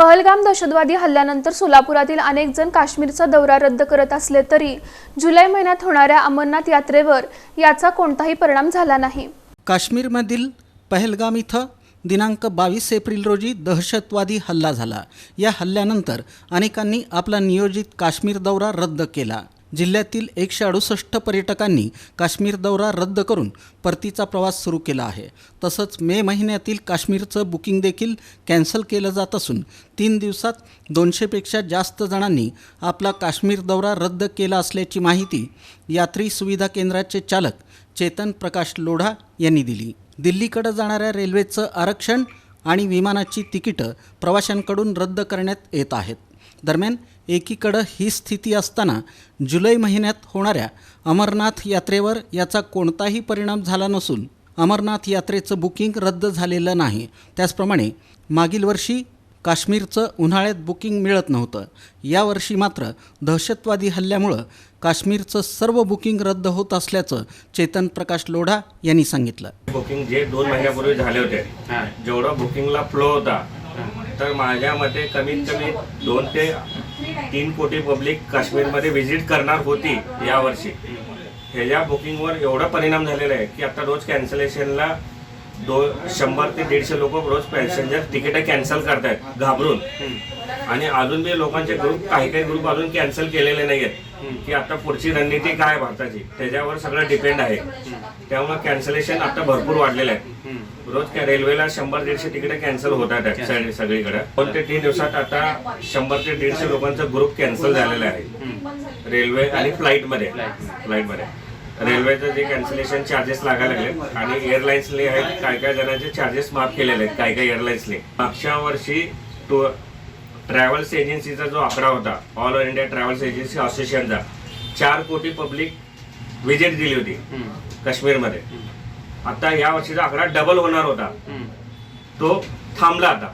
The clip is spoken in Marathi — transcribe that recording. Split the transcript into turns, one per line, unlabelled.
पहलगाम दहशतवादी हल्ल्यानंतर सोलापुरातील अनेक जण काश्मीरचा दौरा रद्द करत असले तरी जुलै महिन्यात होणाऱ्या अमरनाथ यात्रेवर याचा कोणताही परिणाम झाला नाही.
काश्मीरमधील पहलगाम इथं दिनांक बावीस एप्रिल रोजी दहशतवादी हल्ला झाला. या हल्ल्यानंतर अनेकांनी आपला नियोजित काश्मीर दौरा रद्द केला. जिल्ह्यातील एकशे अडुसष्ट पर्यटकांनी काश्मीर दौरा रद्द करून परतीचा प्रवास सुरू केला आहे. तसंच मे महिन्यातील काश्मीरचं बुकिंग देखील कॅन्सल केलं जात असून तीन दिवसात दोनशेपेक्षा जास्त जणांनी आपला काश्मीर दौरा रद्द केला असल्याची माहिती यात्री सुविधा केंद्राचे चालक चेतन प्रकाश लोढा यांनी दिली. दिल्लीकडे जाणाऱ्या रेल्वेचं आरक्षण आणि विमानाची तिकीटं प्रवाशांकडून रद्द करण्यात येत आहेत. दरम्यान एकीकडं ही स्थिती असताना जुलै महिन्यात होणाऱ्या अमरनाथ यात्रेवर याचा कोणताही परिणाम झाला नसून अमरनाथ यात्रेचं बुकिंग रद्द झालेलं नाही. त्याचप्रमाणे मागील वर्षी काश्मीरचं उन्हाळ्यात बुकिंग मिळत नव्हतं. यावर्षी मात्र दहशतवादी हल्ल्यामुळं काश्मीरचं सर्व बुकिंग रद्द होत असल्याचं चेतन प्रकाश लोढा यांनी सांगितलं.
बुकिंग जे दोन महिन्यापूर्वी झाले होते जेवढा बुकिंगला फ्लो होता तर माझ्या मते कमीत कमी दोन ते तीन कोटी पब्लिक काश्मीरमध्ये व्हिजिट करणार होती यावर्षी. ह्याच्या बुकिंगवर एवढा परिणाम झालेला आहे की आता रोज कॅन्सलेशनला दो शंभर ते दीडशे लोक रोज पॅसेंजर तिकीट कॅन्सल करतायत घाबरून. आणि अजून बी लोकांचे ग्रुप काही काही ग्रुप अजून कॅन्सल केलेले नाही आहेत की आता पुढची रणनीती काय भारताची? त्याच्यावर सगळं डिपेंड आहे. त्यामुळे कॅन्सलेशन आता भरपूर वाढलेलं आहे. रोज रेल्वेला शंभर दीडशे तिकीट कॅन्सल होतात आहेत सगळी- सगळीकडे. दोन ते तीन दिवसात आता शंभर ते दीडशे लोकांचा ग्रुप कॅन्सल झालेला आहे. रेल्वे आणि फ्लाईटमध्ये फ्लाईटमध्ये रेल्वेचं जे कॅन्सलेशन चार्जेस लागायला लागले आणि एअरलाईन्सने आहेत काय काय जणांचे चार्जेस माफ केलेले आहेत काय काय एअरलाईन्सने मागच्या वर्षी टू ट्रॅव्हल्स एजन्सीचा जो आकडा होता ऑल इंडिया ट्रॅव्हल्स एजन्सी असोसिएशनचा चार कोटी पब्लिक व्हिजिट दिली होती काश्मीरमध्ये. आता या वर्षीचा आकडा डबल होणार होता. तो थांबला आता.